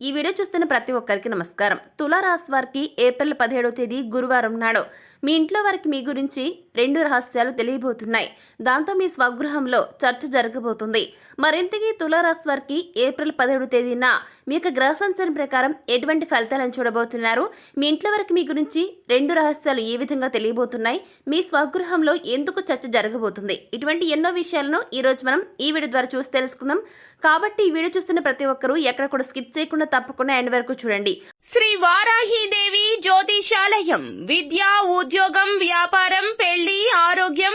ఈ వీడియో చూస్తున్న ప్రతి ఒక్కరికి నమస్కారం. తులారాశి వారికి ఏప్రిల్ పదిహేడవ తేదీ గురువారం నాడు మీ ఇంట్లో వారికి మీ గురించి రెండు రహస్యాలు తెలియబోతున్నాయి. దాంతో మీ స్వగృహంలో చర్చ జరగబోతుంది. మరింతగా తులారాశి వారికి ఏప్రిల్ పదిహేడు తేదీన మీ యొక్క గ్రహ సంచలన ప్రకారం ఎటువంటి ఫలితాలను చూడబోతున్నారు? మీ ఇంట్లో వారికి మీ గురించి రెండు రహస్యాలు ఏ విధంగా తెలియబోతున్నాయి? మీ స్వగృహంలో ఎందుకు చర్చ జరగబోతుంది? ఇటువంటి ఎన్నో విషయాలను ఈ రోజు మనం ఈ వీడియో ద్వారా చూసి తెలుసుకుందాం. కాబట్టి ఈ వీడియో చూస్తున్న ప్రతి ఒక్కరూ ఎక్కడ కూడా స్కిప్ చేయకుండా తప్పకుండా ఎండ్ వరకు చూడండి. శ్రీ వారాహిదేవి జ్యోతిషాలయం విద్య ఉద్యోగం వ్యాపారం పెళ్ళి ఆరోగ్యం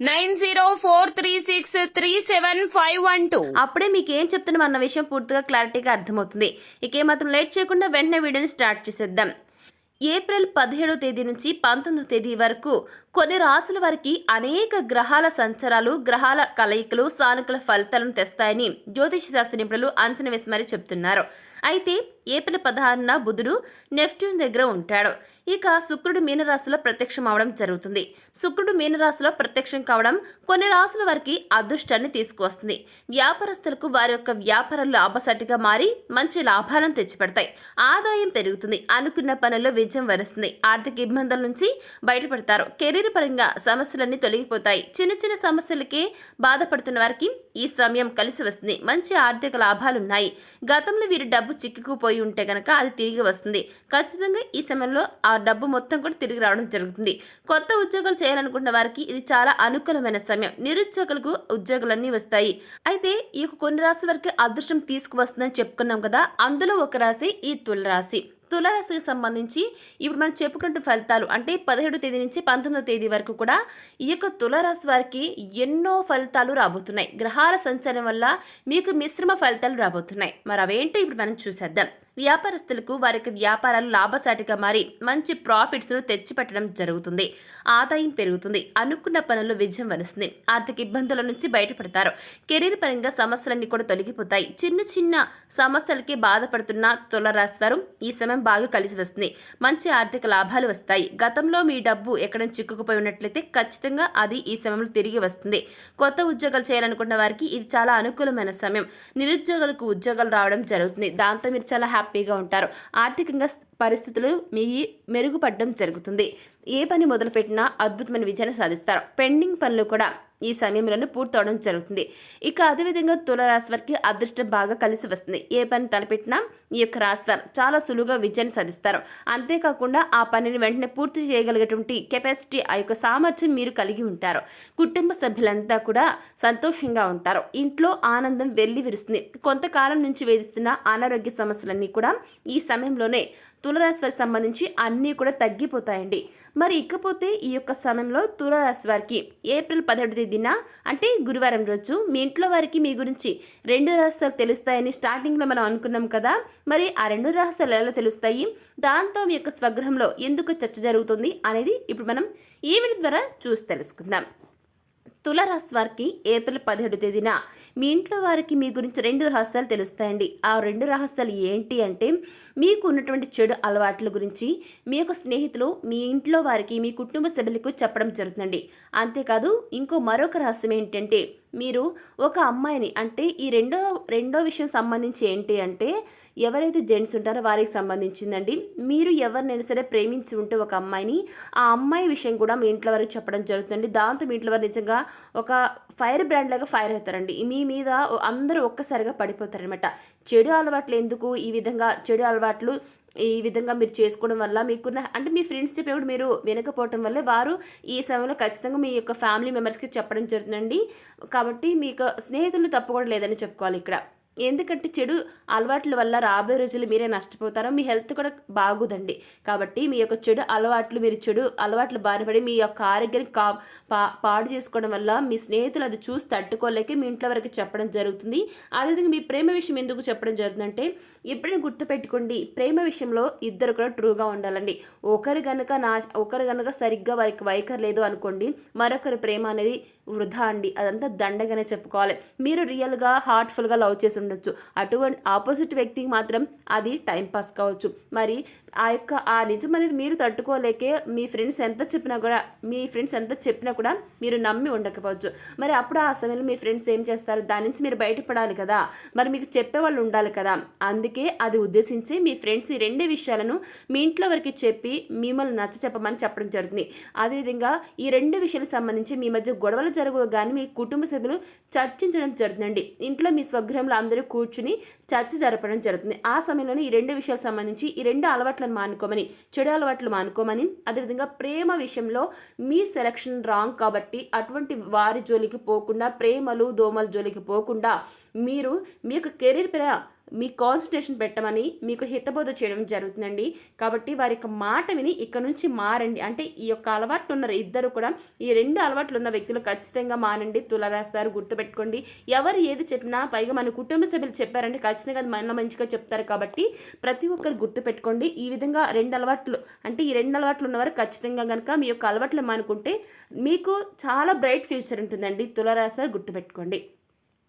nine zero four three six three seven five one two. అప్పుడే మీకు ఏం చెప్తున్నాం అన్న విషయం పూర్తిగా క్లారిటీగా అర్థమవుతుంది. ఇక లేట్ చేయకుండా వెంటనే వీడియోని స్టార్ట్ చేసేద్దాం. ఏప్రిల్ పదిహేడో తేదీ నుంచి పంతొమ్మిదో తేదీ వరకు కొన్ని రాసుల వారికి అనేక గ్రహాల సంచారాలు గ్రహాల కలయికలు సానుకూల ఫలితాలను తెస్తాయని జ్యోతిష శాస్త్ర నిపుణులు అంచనా వేసి మరీ చెప్తున్నారు. అయితే ఏప్రిల్ పదహారున బుధుడు నెఫ్ట్యూన్ దగ్గర ఉంటాడు. ఇక శుక్రుడు మీనరాశిలో ప్రత్యక్షం అవడం జరుగుతుంది. శుక్రుడు మీనరాశిలో ప్రత్యక్షం కావడం కొన్ని రాశుల వారికి అదృష్టాన్ని తీసుకువస్తుంది. వ్యాపారస్తులకు వారి యొక్క వ్యాపారాలు లాభసాటిగా మారి మంచి లాభాలను తెచ్చిపెడతాయి. ఆదాయం పెరుగుతుంది. అనుకున్న పనుల్లో విజయం వరుస్తుంది. ఆర్థిక ఇబ్బందుల నుంచి బయటపడతారు. కెరీర్ పరంగా సమస్యలన్నీ తొలగిపోతాయి. చిన్న చిన్న సమస్యలకే బాధపడుతున్న వారికి ఈ సమయం కలిసి వస్తుంది. మంచి ఆర్థిక లాభాలున్నాయి. గతంలో వీరి డబ్బు చిక్కుకుపోయి ఉంటే కనుక అది తిరిగి వస్తుంది. ఖచ్చితంగా ఈ సమయంలో ఆ డబ్బు మొత్తం కూడా తిరిగి రావడం జరుగుతుంది. కొత్త ఉద్యోగాలు చేయాలనుకున్న వారికి ఇది చాలా అనుకూలమైన సమయం. నిరుద్యోగులకు ఉద్యోగాలన్నీ వస్తాయి. అయితే ఈ యొక్క కొన్ని రాశి వరకు అదృష్టం తీసుకువస్తుందని చెప్పుకున్నాం కదా అందులో ఒక రాశి ఈ తులరాశి. తులరాశికి సంబంధించి ఇప్పుడు మనం చెప్పుకున్న ఫలితాలు అంటే పదిహేడు తేదీ నుంచి పంతొమ్మిదో తేదీ వరకు కూడా ఈ యొక్క తులరాశి వారికి ఎన్నో ఫలితాలు రాబోతున్నాయి. గ్రహాల సంచారం వల్ల మీకు మిశ్రమ ఫలితాలు రాబోతున్నాయి. మరి అవేంటో ఇప్పుడు మనం చూసేద్దాం. వ్యాపారస్తులకు వారికి వ్యాపారాలు లాభసాటిగా మారి మంచి ప్రాఫిట్స్ను తెచ్చిపెట్టడం జరుగుతుంది. ఆదాయం పెరుగుతుంది. అనుకున్న పనుల్లో విజయం వలుస్తుంది ఆర్థిక ఇబ్బందుల నుంచి బయటపడతారు. కెరీర్ పరంగా సమస్యలన్నీ కూడా తొలగిపోతాయి. చిన్న చిన్న సమస్యలకి బాధపడుతున్న తులరాశి ఈ సమయం బాగా కలిసి వస్తుంది. మంచి ఆర్థిక లాభాలు వస్తాయి. గతంలో మీ డబ్బు ఎక్కడ చిక్కుకుపోయి ఉన్నట్లయితే ఖచ్చితంగా అది ఈ సమయంలో తిరిగి వస్తుంది. కొత్త ఉద్యోగాలు చేయాలనుకున్న వారికి ఇది చాలా అనుకూలమైన సమయం. నిరుద్యోగులకు ఉద్యోగాలు రావడం జరుగుతుంది. దాంతో మీరు చాలా హ్యాపీ హ్యాపీగా ఉంటారు. ఆర్థికంగా పరిస్థితులు మీ మెరుగుపడడం జరుగుతుంది. ఏ పని మొదలుపెట్టినా అద్భుతమైన విజయాన్ని సాధిస్తారు. పెండింగ్ పనులు కూడా ఈ సమయంలోనే పూర్తవడం జరుగుతుంది. ఇక అదేవిధంగా తులరాశి వారికి అదృష్టం బాగా కలిసి వస్తుంది. ఏ పని తలపెట్టినా ఈ యొక్క రాశి చాలా సులువుగా విజయాన్ని సాధిస్తారు. అంతేకాకుండా ఆ పనిని వెంటనే పూర్తి చేయగలిగేటువంటి కెపాసిటీ ఆ యొక్క సామర్థ్యం మీరు కలిగి ఉంటారు. కుటుంబ సభ్యులంతా కూడా సంతోషంగా ఉంటారు. ఇంట్లో ఆనందం వెళ్ళి విరుస్తుంది. కొంతకాలం నుంచి వేధిస్తున్న అనారోగ్య సమస్యలన్నీ కూడా ఈ సమయంలోనే తులరాశి వారికి సంబంధించి అన్నీ కూడా తగ్గిపోతాయండి. మరి ఇకపోతే ఈ యొక్క సమయంలో తులరాశి వారికి ఏప్రిల్ పదిహేడు తేదీన అంటే గురువారం రోజు మీ ఇంట్లో వారికి మీ గురించి రెండు రహస్యాలు తెలుస్తాయని స్టార్టింగ్లో మనం అనుకున్నాం కదా. మరి ఆ రెండు రహస్యాలు ఎలా తెలుస్తాయి? దాంతో మీ యొక్క స్వగృహంలో ఎందుకు చర్చ జరుగుతుంది అనేది ఇప్పుడు మనం ఈవెంట్ ద్వారా చూసి తెలుసుకుందాం. తులరాశి వారికి ఏప్రిల్ పదిహేడు తేదీన మీ ఇంట్లో వారికి మీ గురించి రెండు రహస్యాలు తెలుస్తాయండి. ఆ రెండు రహస్యాలు ఏంటి అంటే మీకు ఉన్నటువంటి చెడు అలవాట్ల గురించి మీ యొక్క స్నేహితులు మీ ఇంట్లో వారికి మీ కుటుంబ సభ్యులకు చెప్పడం జరుగుతుందండి. అంతేకాదు ఇంకో మరొక రహస్యం ఏంటంటే మీరు ఒక అమ్మాయిని అంటే ఈ రెండో రెండో విషయం సంబంధించి ఏంటి అంటే ఎవరైతే జెంట్స్ ఉంటారో వారికి సంబంధించిందండి. మీరు ఎవరినైనా సరే ప్రేమించి ఉంటే ఒక అమ్మాయిని ఆ అమ్మాయి విషయం కూడా మీ ఇంట్లో వారికి చెప్పడం జరుగుతుంది దాంతో మీ ఇంట్లో వారు నిజంగా ఒక ఫైర్ బ్రాండ్ లాగా ఫైర్ అవుతారండి. మీ మీద అందరూ ఒక్కసారిగా పడిపోతారనమాట చెడు అలవాట్లు ఎందుకు? ఈ విధంగా చెడు అలవాట్లు ఈ విధంగా మీరు చేసుకోవడం వల్ల మీకున్న అంటే మీ ఫ్రెండ్స్ చెప్పినప్పుడు మీరు వినకపోవటం వల్ల వారు ఈ సమయంలో ఖచ్చితంగా మీ యొక్క ఫ్యామిలీ మెంబర్స్కి చెప్పడం జరుగుతుందండి. కాబట్టి మీకు స్నేహితులు తప్పు కూడా లేదని చెప్పుకోవాలి ఇక్కడ. ఎందుకంటే చెడు అలవాట్ల వల్ల రాబోయే రోజులు మీరే నష్టపోతారో మీ హెల్త్ కూడా బాగుదండి. కాబట్టి మీ యొక్క చెడు అలవాట్లు మీరు చెడు అలవాట్లు బారిపడి మీ యొక్క ఆరోగ్యాన్ని కా పా పాడు చేసుకోవడం వల్ల మీ స్నేహితులు అది చూసి తట్టుకోలేక మీ ఇంట్లో వరకు చెప్పడం జరుగుతుంది. అదేవిధంగా మీ ప్రేమ విషయం ఎందుకు చెప్పడం జరుగుతుందంటే ఎప్పుడైనా గుర్తుపెట్టుకోండి ప్రేమ విషయంలో ఇద్దరు కూడా ట్రూగా ఉండాలండి. ఒకరు కనుక నా ఒకరు గనుక సరిగ్గా వారికి వైఖరి లేదు అనుకోండి మరొకరి ప్రేమ అనేది వృధా అండి. అదంతా దండగానే చెప్పుకోవాలి. మీరు రియల్గా హార్ట్ఫుల్గా లవ్ చేసి ఉండొచ్చు. అటువంటి ఆపోజిట్ వ్యక్తికి మాత్రం అది టైం పాస్ కావచ్చు. మరి ఆ యొక్క ఆ నిజం అనేది మీరు తట్టుకోలేకే మీ ఫ్రెండ్స్ ఎంత చెప్పినా కూడా మీ ఫ్రెండ్స్ ఎంత చెప్పినా కూడా మీరు నమ్మి ఉండకపోవచ్చు. మరి అప్పుడు ఆ సమయంలో మీ ఫ్రెండ్స్ ఏం చేస్తారు? దాని నుంచి మీరు బయటపడాలి కదా. మరి మీకు చెప్పేవాళ్ళు ఉండాలి కదా. అందుకే అది ఉద్దేశించి మీ ఫ్రెండ్స్ ఈ రెండు విషయాలను మీ ఇంట్లో వరకు చెప్పి మిమ్మల్ని నచ్చ చెప్పమని చెప్పడం జరుగుతుంది. అదేవిధంగా ఈ రెండు విషయాలకు సంబంధించి మీ మధ్య గొడవలు జరగవు కానీ మీ కుటుంబ సభ్యులు చర్చించడం జరుగుతుందండి ఇంట్లో మీ స్వగృహంలో అందరూ కూర్చుని చర్చ జరపడం జరుగుతుంది. ఆ సమయంలోనే ఈ రెండు విషయాలకు సంబంధించి ఈ రెండు అలవాట్లను మానుకోమని చెడు అలవాట్లు మానుకోమని అదేవిధంగా ప్రేమ విషయంలో మీ సెలక్షన్ రాంగ్ కాబట్టి అటువంటి వారి జోలికి పోకుండా ప్రేమలు దోమల జోలికి పోకుండా మీరు మీ యొక్క కెరీర్ పైన మీ కాన్సన్ట్రేషన్ పెట్టమని మీకు హితబోధ చేయడం జరుగుతుందండి. కాబట్టి వారి యొక్క మాట విని ఇక్కడ నుంచి మారండి. అంటే ఈ యొక్క అలవాట్లు ఉన్నారు ఇద్దరు కూడా ఈ రెండు అలవాట్లు ఉన్న వ్యక్తులు ఖచ్చితంగా మానండి. తులరాస్తారు గుర్తుపెట్టుకోండి. ఎవరు ఏది చెప్పినా పైగా మన కుటుంబ సభ్యులు చెప్పారంటే ఖచ్చితంగా అది మన మంచిగా చెప్తారు కాబట్టి ప్రతి ఒక్కరు గుర్తుపెట్టుకోండి. ఈ విధంగా రెండు అలవాట్లు అంటే ఈ రెండు అలవాట్లు ఉన్నవారు ఖచ్చితంగా కనుక మీ యొక్క అలవాట్లు మానుకుంటే మీకు చాలా బ్రైట్ ఫ్యూచర్ ఉంటుందండి. తులరాస్తారు గుర్తుపెట్టుకోండి.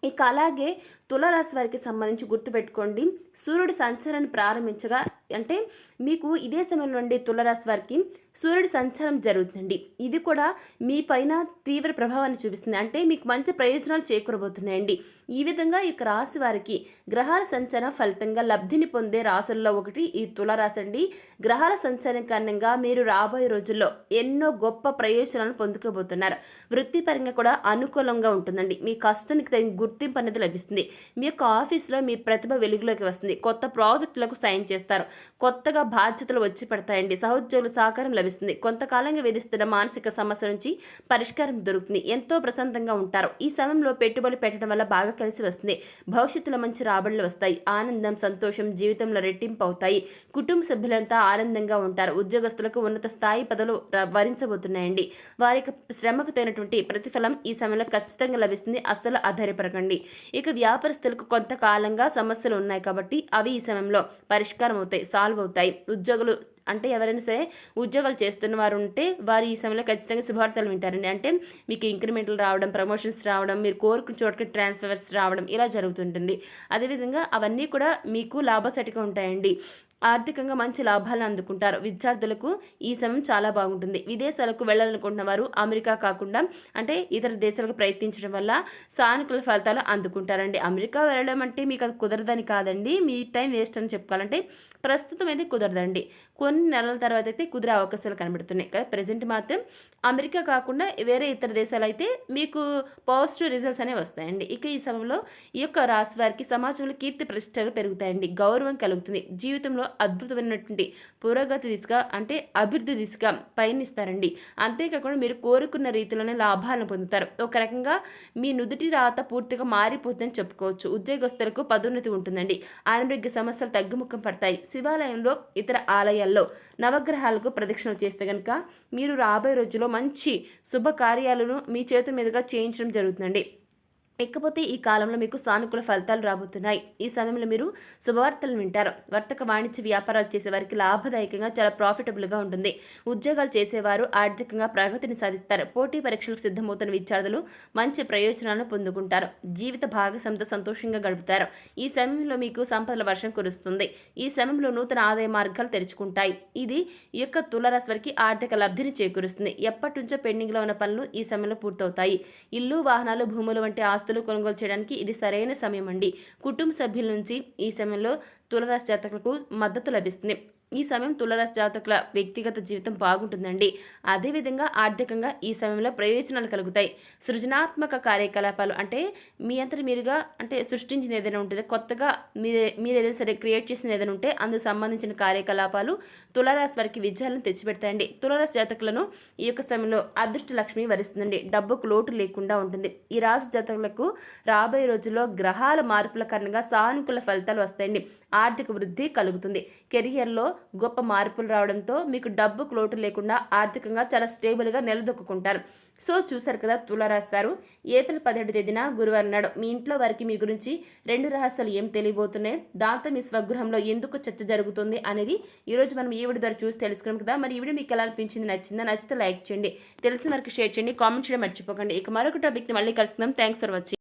ఇక అలాగే తులరాశి వారికి సంబంధించి గుర్తుపెట్టుకోండి. సూర్యుడు సంచారాన్ని ప్రారంభించగా అంటే మీకు ఇదే సమయంలో నుండి తులరాశి వారికి సూర్యుడి సంచారం జరుగుతుందండి. ఇది కూడా మీ పైన తీవ్ర ప్రభావాన్ని చూపిస్తుంది. అంటే మీకు మంచి ప్రయోజనాలు చేకూరబోతున్నాయండి. ఈ విధంగా ఈ రాశి వారికి గ్రహాల సంచారం ఫలితంగా లబ్ధిని పొందే రాసుల్లో ఒకటి ఈ తులరాశి అండి. గ్రహాల సంచారం కారణంగా మీరు రాబోయే రోజుల్లో ఎన్నో గొప్ప ప్రయోజనాలను పొందుకోబోతున్నారు. వృత్తిపరంగా కూడా అనుకూలంగా ఉంటుందండి. మీ కష్టానికి తగిన గుర్తింపు అనేది లభిస్తుంది. మీ యొక్క ఆఫీస్లో మీ ప్రతిభ వెలుగులోకి వస్తుంది. కొత్త ప్రాజెక్టులకు సైన్ చేస్తారు. కొత్తగా బాధ్యతలు వచ్చి పడతాయండి. సహోద్యోగుల సహకారం లభిస్తుంది. కొంతకాలంగా వేధిస్తున్న మానసిక సమస్య నుంచి పరిష్కారం దొరుకుతుంది. ఎంతో ప్రశాంతంగా ఉంటారు. ఈ సమయంలో పెట్టుబడి పెట్టడం వల్ల బాగా కలిసి వస్తుంది. భవిష్యత్తులో మంచి రాబడులు వస్తాయి. ఆనందం సంతోషం జీవితంలో రెట్టింపు అవుతాయి. కుటుంబ సభ్యులంతా ఆనందంగా ఉంటారు. ఉద్యోగస్తులకు ఉన్నత స్థాయి పదవులు వరించబోతున్నాయండి. వారి శ్రమకు తగినటువంటి ప్రతిఫలం ఈ సమయంలో ఖచ్చితంగా లభిస్తుంది. అస్సలు ఆధారపడకండి ఇక వ్యాపారస్తులకు కొంతకాలంగా సమస్యలు ఉన్నాయి కాబట్టి అవి ఈ సమయంలో పరిష్కారం అవుతాయి. సాల్వ్ అవుతాయి. ఉద్యోగులు అంటే ఎవరైనా సరే ఉద్యోగాలు చేస్తున్న వారు ఉంటే వారు ఈ సమయంలో ఖచ్చితంగా శుభార్తలు వింటారండి. అంటే మీకు ఇంక్రిమెంట్లు రావడం ప్రమోషన్స్ రావడం మీరు కోరుకున్న చోటుకి ట్రాన్స్ఫర్స్ రావడం ఇలా జరుగుతుంటుంది. అదేవిధంగా అవన్నీ కూడా మీకు లాభసటిగా ఉంటాయండి. ఆర్థికంగా మంచి లాభాలను అందుకుంటారు. విద్యార్థులకు ఈ సమయం చాలా బాగుంటుంది. విదేశాలకు వెళ్ళాలనుకుంటున్న వారు అమెరికా కాకుండా అంటే ఇతర దేశాలకు ప్రయత్నించడం వల్ల సానుకూల ఫలితాలు అందుకుంటారండి. అమెరికా వెళ్ళడం అంటే మీకు అది కుదరదని కాదండి. మీ టైం వేస్ట్ అని చెప్పుకోవాలంటే ప్రస్తుతం అయితే కుదరదండి. కొన్ని నెలల తర్వాత అయితే కుదిరే అవకాశాలు కనబడుతున్నాయి. కదా ప్రజెంట్ మాత్రం అమెరికా కాకుండా వేరే ఇతర దేశాలు అయితే మీకు పాజిటివ్ రిజల్ట్స్ అనేవి వస్తాయండి. ఇక ఈ సమయంలో ఈ యొక్క రాశి వారికి సమాజంలో కీర్తి ప్రతిష్టలు పెరుగుతాయండి. గౌరవం కలుగుతుంది. జీవితంలో అద్భుతమైనటువంటి పురోగతి దిశగా అంటే అభివృద్ధి దిశగా పయనిస్తారండి. అంతేకాకుండా మీరు కోరుకున్న రీతిలోనే లాభాలను పొందుతారు. ఒక రకంగా మీ నుదుటి రాత పూర్తిగా మారిపోతుందని చెప్పుకోవచ్చు. ఉద్యోగస్తులకు పదోన్నతి ఉంటుందండి. ఆరోగ్య సమస్యలు తగ్గుముఖం పడతాయి. శివాలయంలో ఇతర ఆలయాల్లో నవగ్రహాలకు ప్రదక్షిణలు చేస్తే కనుక మీరు రాబోయే రోజుల్లో మంచి శుభకార్యాలను మీ చేతుల మీదుగా చేయించడం జరుగుతుందండి. ఇకపోతే ఈ కాలంలో మీకు సానుకూల ఫలితాలు రాబోతున్నాయి. ఈ సమయంలో మీరు శుభవార్తలను వింటారు. వర్తక వాణిజ్య వ్యాపారాలు చేసే వారికి లాభదాయకంగా చాలా ప్రాఫిటబుల్గా ఉంటుంది. ఉద్యోగాలు చేసేవారు ఆర్థికంగా ప్రగతిని సాధిస్తారు. పోటీ పరీక్షలకు సిద్ధమవుతున్న విద్యార్థులు మంచి ప్రయోజనాలను పొందుకుంటారు. జీవిత భాగస్వామితో సంతోషంగా గడుపుతారు. ఈ సమయంలో మీకు సంపదల వర్షం కురుస్తుంది. ఈ సమయంలో నూతన ఆదాయ మార్గాలు తెరుచుకుంటాయి. ఇది ఈ యొక్క తులరాశి వారికి ఆర్థిక లబ్ధిని చేకూరుస్తుంది. ఎప్పటి నుంచో పెండింగ్లో ఉన్న పనులు ఈ సమయంలో పూర్తవుతాయి. ఇల్లు వాహనాలు భూములు వంటి ఆస్తులు కొనుగోలు చేయడానికి ఇది సరైన సమయం అండి కుటుంబ సభ్యుల నుంచి ఈ సమయంలో తులరాశి జాతకులకు మద్దతు లభిస్తుంది. ఈ సమయం తులరాశి జాతకుల వ్యక్తిగత జీవితం బాగుంటుందండి. అదేవిధంగా ఆర్థికంగా ఈ సమయంలో ప్రయోజనాలు కలుగుతాయి. సృజనాత్మక కార్యకలాపాలు అంటే మీ అంతటి మీరుగా అంటే సృష్టించిన ఏదైనా ఉంటుంది కొత్తగా మీరు మీరు ఏదైనా సరే క్రియేట్ చేసిన ఏదైనా ఉంటే అందుకు సంబంధించిన కార్యకలాపాలు తులరాశి వారికి విజయాలను తెచ్చిపెడతాయండి. తులరాశి జాతకులను ఈ యొక్క సమయంలో అదృష్ట లక్ష్మి వరిస్తుందండి. డబ్బుకు లోటు లేకుండా ఉంటుంది. ఈ రాశి జాతకులకు రాబోయే రోజుల్లో గ్రహాల మార్పుల కారణంగా సానుకూల ఫలితాలు వస్తాయండి. ఆర్థిక వృద్ధి కలుగుతుంది. కెరియర్లో గొప్ప మార్పులు రావడంతో మీకు డబ్బుకు లోటు లేకుండా ఆర్థికంగా చాలా స్టేబుల్గా నిలదొక్కుంటారు సో చూశారు కదా తులారాశి వారు. ఏప్రిల్ పదిహేడు తేదీన గురువారం నాడు మీ ఇంట్లో వారికి మీ గురించి రెండు రహస్యాలు ఏం తెలియబోతున్నాయి? దాంతో మీ స్వగృహంలో ఎందుకు చర్చ జరుగుతుంది అనేది ఈరోజు మనం ఈ వీడియో ద్వారా చూసి తెలుసుకున్నాం కదా. మరి ఈ వీడియో మీకు ఎలా అనిపించింది? నచ్చిందా? నచ్చితే లైక్ చేయండి. తెలిసిన వరకు షేర్ చేయండి. కామెంట్ చేయడం మర్చిపోకండి. ఇక మరొక టాపిక్ని మళ్ళీ కలుసుకుందాం. Thanks for watching.